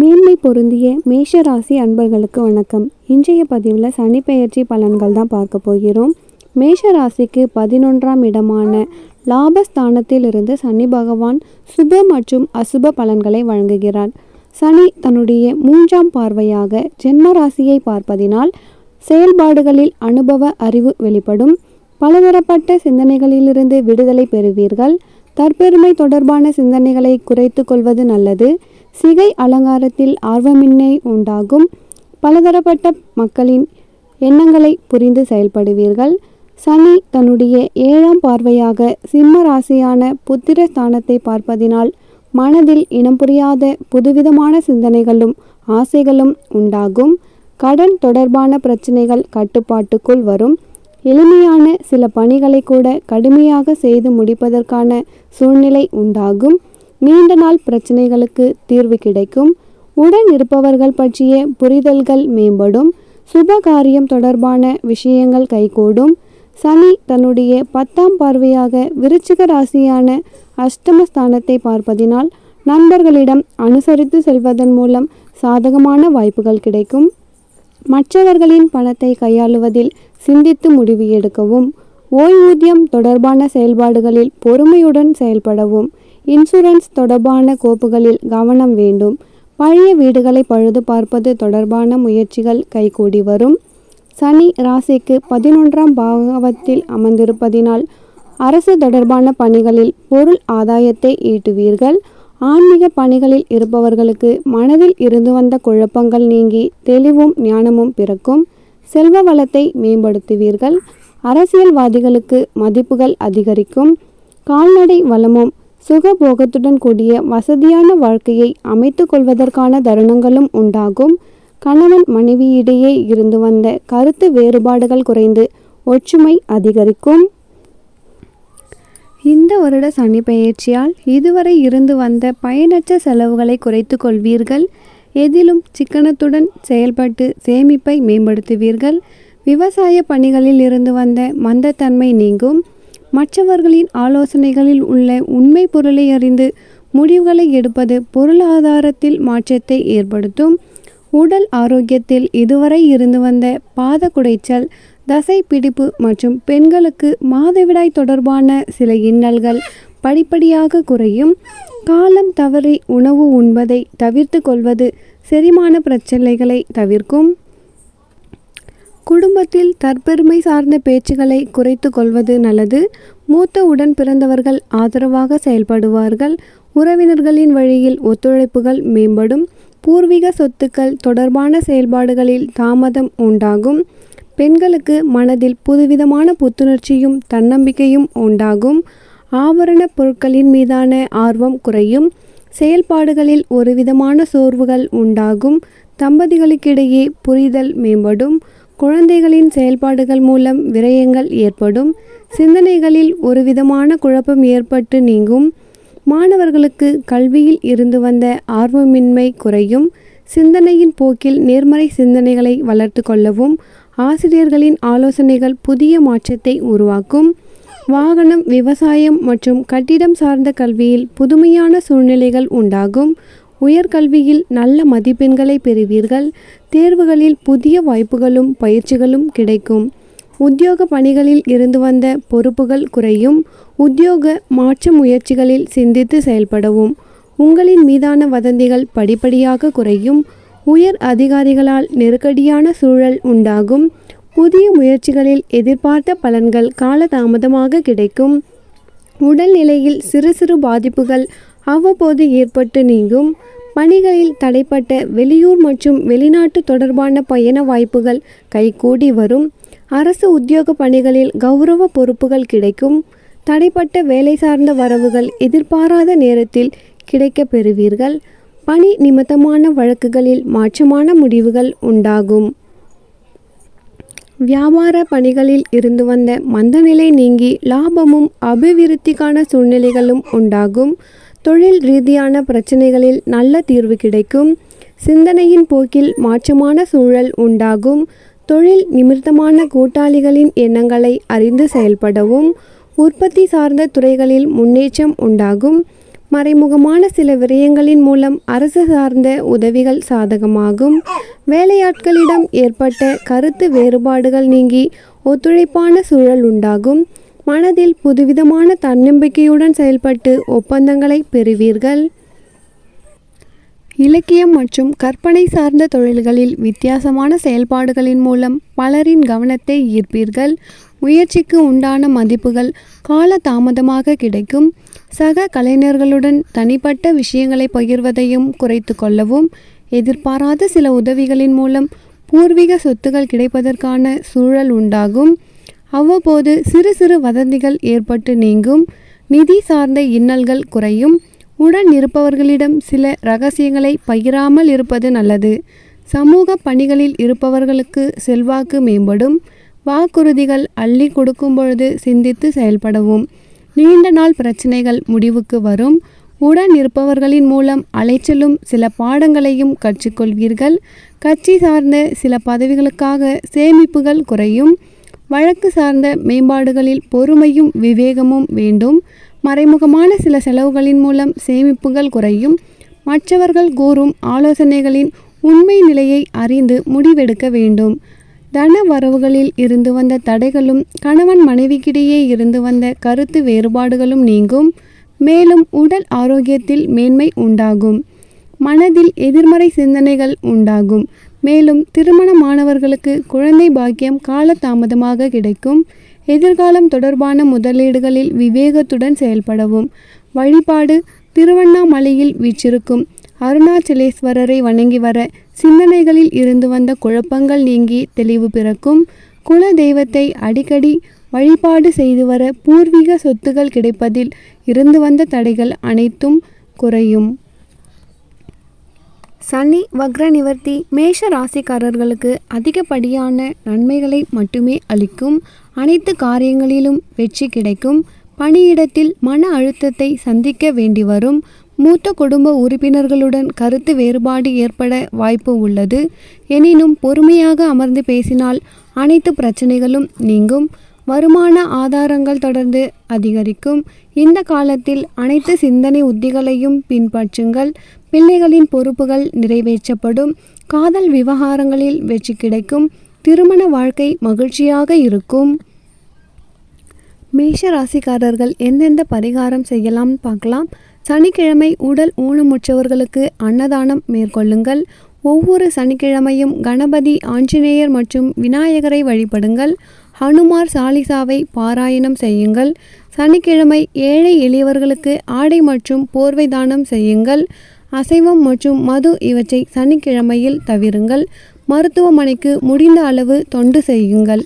மேன்மை பொருந்திய மேஷ ராசி அன்பர்களுக்கு வணக்கம். இன்றைய பதிவில் சனி பெயர்ச்சி பலன்கள் தான் பார்க்க போகிறோம். மேஷ ராசிக்கு பதினொன்றாம் இடமான லாபஸ்தானத்திலிருந்து சனி பகவான் சுப மற்றும் அசுப பலன்களை வழங்குகிறார். சனி தன்னுடைய மூன்றாம் பார்வையாக ஜென்ம ராசியை பார்ப்பதினால் செயல்பாடுகளில் அனுபவ அறிவு வெளிப்படும். பலதரப்பட்ட சிந்தனைகளிலிருந்து விடுதலை பெறுவீர்கள். தற்பெருமை தொடர்பான சிந்தனைகளை குறைத்து கொள்வது நல்லது. சிகை அலங்காரத்தில் ஆர்வமின்மை உண்டாகும். பலதரப்பட்ட மக்களின் எண்ணங்களை புரிந்து செயல்படுவீர்கள். சனி தன்னுடைய ஏழாம் பார்வையாக சிம்ம ராசியான புத்திர ஸ்தானத்தை பார்ப்பதினால் மனதில் இனம் புரியாத புதுவிதமான சிந்தனைகளும் ஆசைகளும் உண்டாகும். கடன் தொடர்பான பிரச்சனைகள் கட்டுப்பாட்டுக்குள் வரும். எளிமையான சில பணிகளை கூட கடுமையாக செய்து முடிப்பதற்கான சூழ்நிலை உண்டாகும். நீண்ட நாள் பிரச்சனைகளுக்கு தீர்வு கிடைக்கும். உடன் இருப்பவர்கள் பற்றிய புரிதல்கள் மேம்படும். சுப காரியம் தொடர்பான விஷயங்கள் கைகூடும். சனி தன்னுடைய பத்தாம் பார்வையாக விருச்சிக ராசியான அஷ்டமஸ்தானத்தை பார்ப்பதினால் நண்பர்களிடம் அனுசரித்து செல்வதன் மூலம் சாதகமான வாய்ப்புகள் கிடைக்கும். மற்றவர்களின் பணத்தை கையாளுவதில் சிந்தித்து முடிவு எடுக்கவும் ஓய்வூதியம் தொடர்பான செயல்பாடுகளில் பொறுமையுடன் செயல்படவும் இன்சூரன்ஸ் தொடர்பான கோப்புகளில் கவனம் வேண்டும். பழைய வீடுகளை பழுது பார்ப்பது தொடர்பான முயற்சிகள் கைகூடி வரும். சனி ராசிக்கு பதினொன்றாம் பாகவத்தில் அமர்ந்திருப்பதினால் அரசு தொடர்பான பணிகளில் பொருள் ஆதாயத்தை ஈட்டுவீர்கள். ஆன்மீக பணிகளில் இருப்பவர்களுக்கு மனதில் இருந்து வந்த குழப்பங்கள் நீங்கி தெளிவும் ஞானமும் பிறக்கும். செல்வ வளத்தை மேம்படுத்துவீர்கள். அரசியல்வாதிகளுக்கு மதிப்புகள் அதிகரிக்கும். கால்நடை வளமும் சுகபோகத்துடன் கூடிய வசதியான வாழ்க்கையை அமைத்து கொள்வதற்கான தருணங்களும் உண்டாகும். கணவன் மனைவியிடையே இருந்து வந்த கருத்து வேறுபாடுகள் குறைந்து ஒற்றுமை அதிகரிக்கும். இந்த வருட சனி பயிற்சியால் இதுவரை இருந்து வந்த பயனற்ற செலவுகளை குறைத்து கொள்வீர்கள். எதிலும் சிக்கனத்துடன் செயல்பட்டு சேமிப்பை மேம்படுத்துவீர்கள். விவசாய பணிகளில் இருந்து வந்த மந்தத்தன்மை நீங்கும். மற்றவர்களின் ஆலோசனைகளில் உள்ள உண்மை பொருளை அறிந்து முடிவுகளை எடுப்பது பொருளாதாரத்தில் மாற்றத்தை ஏற்படுத்தும். உடல் ஆரோக்கியத்தில் இதுவரை இருந்து வந்த பாத குடைச்சல் தசை பிடிப்பு மற்றும் பெண்களுக்கு மாதவிடாய் தொடர்பான சில இன்னல்கள் படிப்படியாக குறையும். காலம் தவறி உணவு உண்பதை தவிர்த்து கொள்வது செரிமான பிரச்சனைகளை தவிர்க்கும். குடும்பத்தில் தற்பெருமை சார்ந்த பேச்சுகளை குறைத்து கொள்வது நல்லது. மூத்த உடன் பிறந்தவர்கள் ஆதரவாக செயல்படுவார்கள். உறவினர்களின் வழியில் ஒத்துழைப்புகள் மேம்படும். பூர்வீக சொத்துக்கள் தொடர்பான செயல்பாடுகளில் தாமதம் உண்டாகும். பெண்களுக்கு மனதில் புதுவிதமான புத்துணர்ச்சியும் தன்னம்பிக்கையும் உண்டாகும். ஆபரண பொருட்களின் மீதான ஆர்வம் குறையும். செயல்பாடுகளில் ஒருவிதமான சோர்வுகள் உண்டாகும். தம்பதிகளுக்கிடையே புரிதல் மேம்படும். குழந்தைகளின் செயல்பாடுகள் மூலம் விரயங்கள் ஏற்படும். சிந்தனைகளில் ஒரு விதமான குழப்பம் ஏற்பட்டு நீங்கும். மாணவர்களுக்கு கல்வியில் இருந்து வந்த ஆர்வமின்மை குறையும். சிந்தனையின் போக்கில் நேர்மறை சிந்தனைகளை வளர்த்து கொள்ளவும் ஆசிரியர்களின் ஆலோசனைகள் புதிய மாற்றத்தை உருவாக்கும். வாகனம் விவசாயம் மற்றும் கட்டிடம் சார்ந்த கல்வியில் புதுமையான சூழ்நிலைகள் உண்டாகும். உயர்கல்வியில் நல்ல மதிப்பெண்களை பெறுவீர்கள். தேர்வுகளில் புதிய வாய்ப்புகளும் பயிற்சிகளும் கிடைக்கும். உத்தியோக பணிகளில் இருந்து வந்த பொறுப்புகள் குறையும். உத்தியோக மாற்ற முயற்சிகளில் சிந்தித்து செயல்படவும். உங்களின் மீதான வதந்திகள் படிப்படியாக குறையும். உயர் அதிகாரிகளால் நெருக்கடியான சூழல் உண்டாகும். புதிய முயற்சிகளில் எதிர்பார்த்த பலன்கள் காலதாமதமாக கிடைக்கும். உடல்நிலையில் சிறு சிறு பாதிப்புகள் அவ்வப்போது ஏற்பட்டு நீங்கும். பணிகளில் தடைப்பட்ட வெளியூர் மற்றும் வெளிநாட்டு தொடர்பான பயண வாய்ப்புகள் கைகூடி வரும். அரசு உத்தியோக பணிகளில் கௌரவ பொறுப்புகள் கிடைக்கும். தடைப்பட்ட வேலை சார்ந்த வரவுகள் எதிர்பாராத நேரத்தில் கிடைக்கப் பெறுவீர்கள். பணி நிமித்தமான வழக்குகளில் மாற்றமான முடிவுகள் உண்டாகும். வியாபார பணிகளில் இருந்து வந்த மந்தநிலை நீங்கி லாபமும் அபிவிருத்திக்கான சூழ்நிலைகளும் உண்டாகும். தொழில் ரீதியான பிரச்சனைகளில் நல்ல தீர்வு கிடைக்கும். சிந்தனையின் போக்கில் மாற்றமான சூழல் உண்டாகும். தொழில் நிமித்தமான கூட்டாளிகளின் எண்ணங்களை அறிந்து செயல்படவும் உற்பத்தி சார்ந்த துறைகளில் முன்னேற்றம் உண்டாகும். மறைமுகமான சில விரயங்களின் மூலம் அரசு சார்ந்த உதவிகள் சாதகமாகும். வேலையாட்களிடம் ஏற்பட்ட கருத்து வேறுபாடுகள் நீங்கி ஒத்துழைப்பான சூழல் உண்டாகும். மனதில் புதுவிதமான தன்னம்பிக்கையுடன் செயல்பட்டு ஒப்பந்தங்களை பெறுவீர்கள். இலக்கியம் மற்றும் கற்பனை சார்ந்த தொழில்களில் வித்தியாசமான செயல்பாடுகளின் மூலம் பலரின் கவனத்தை ஈர்ப்பீர்கள். முயற்சிக்கு உண்டான மதிப்புகள் கால தாமதமாக கிடைக்கும். சக கலைஞர்களுடன் தனிப்பட்ட விஷயங்களை பகிர்வதையும் குறைத்து கொள்ளவும் எதிர்பாராத சில உதவிகளின் மூலம் பூர்வீக சொத்துகள் கிடைப்பதற்கான சூழல் உண்டாகும். அவ்வப்போது சிறு சிறு வதந்திகள் ஏற்பட்டு நீங்கும். நிதி சார்ந்த இன்னல்கள் குறையும். உடன் இருப்பவர்களிடம் சில ரகசியங்களை பகிராமல் இருப்பது நல்லது. சமூக பணிகளில் இருப்பவர்களுக்கு செல்வாக்கு மேம்படும். வாக்குறுதிகள் அள்ளி கொடுக்கும் பொழுது சிந்தித்து செயல்படவும். நீண்ட நாள் பிரச்சனைகள் முடிவுக்கு வரும். உடன் இருப்பவர்களின் மூலம் அலைச்சலும் சில பாடங்களையும் கற்றுக்கொள்வீர்கள். கட்சி சார்ந்த சில பதவிகளுக்காக சேமிப்புகள் குறையும். வழக்கு சார்ந்த மேம்பாடுகளில் பொறுமையும் விவேகமும் வேண்டும். மறைமுகமான சில செலவுகளின் மூலம் சேமிப்புகள் குறையும். மற்றவர்கள் கூறும் ஆலோசனைகளின் உண்மை நிலையை அறிந்து முடிவெடுக்க வேண்டும். தன வரவுகளில் இருந்து வந்த தடைகளும் கணவன் மனைவிக்கிடையே இருந்து வந்த கருத்து வேறுபாடுகளும் நீங்கும். மேலும் உடல் ஆரோக்கியத்தில் மேன்மை உண்டாகும். மனதில் எதிர்மறை சிந்தனைகள் உண்டாகும். மேலும் திருமணமானவர்களுக்கு குழந்தை பாக்கியம் காலதாமதமாக கிடைக்கும். எதிர்காலம் தொடர்பான முதலீடுகளில் விவேகத்துடன் செயல்படவும். வழிபாடு திருவண்ணாமலையில் வீச்சிருக்கும் அருணாச்சலேஸ்வரரை வணங்கி வர சிந்தனைகளில் இருந்து வந்த குழப்பங்கள் நீங்கி தெளிவு பிறக்கும். குல தெய்வத்தை அடிக்கடி வழிபாடு செய்து வர பூர்வீக சொத்துகள் கிடைப்பதில் இருந்து வந்த தடைகள் அனைத்தும் குறையும். சனி வக்ர நிவர்த்தி மேஷ ராசிக்காரர்களுக்கு அதிகப்படியான நன்மைகளை மட்டுமே அளிக்கும். அனைத்து காரியங்களிலும் வெற்றி கிடைக்கும். பணியிடத்தில் மன அழுத்தத்தை சந்திக்க வேண்டி வரும். மூத்த குடும்ப உறுப்பினர்களுடன் கருத்து வேறுபாடு ஏற்பட வாய்ப்பு உள்ளது. எனினும் பொறுமையாக அமர்ந்து பேசினால் அனைத்து பிரச்சனைகளும் நீங்கும். வருமான ஆதாரங்கள் தொடர்ந்து அதிகரிக்கும். இந்த காலத்தில் அனைத்து சிந்தனை உத்திகளையும் பின்பற்றுங்கள். பிள்ளைகளின் பொறுப்புகள் நிறைவேற்றப்படும். காதல் விவகாரங்களில் வெற்றி கிடைக்கும். திருமண வாழ்க்கை மகிழ்ச்சியாக இருக்கும். மேஷ ராசிக்காரர்கள் எந்தெந்த பரிகாரம் செய்யலாம் பார்க்கலாம். சனிக்கிழமை உடல் ஊனமுற்றவர்களுக்கு அன்னதானம் மேற்கொள்ளுங்கள். ஒவ்வொரு சனிக்கிழமையும் கணபதி ஆஞ்சநேயர் மற்றும் விநாயகரை வழிபடுங்கள். ஹனுமார் சாலிசாவை பாராயணம் செய்யுங்கள். சனிக்கிழமை ஏழை எளியவர்களுக்கு ஆடை மற்றும் போர்வை தானம் செய்யுங்கள். அசைவம் மற்றும் மது இவற்றை சனிக்கிழமையில் தவிருங்கள். மருத்துவமனைக்கு முடிந்த அளவு தொண்டு செய்யுங்கள்.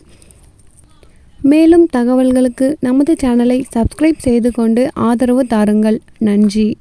மேலும் தகவல்களுக்கு நமது சேனலை சப்ஸ்கிரைப் செய்து கொண்டு ஆதரவு தாருங்கள். நன்றி.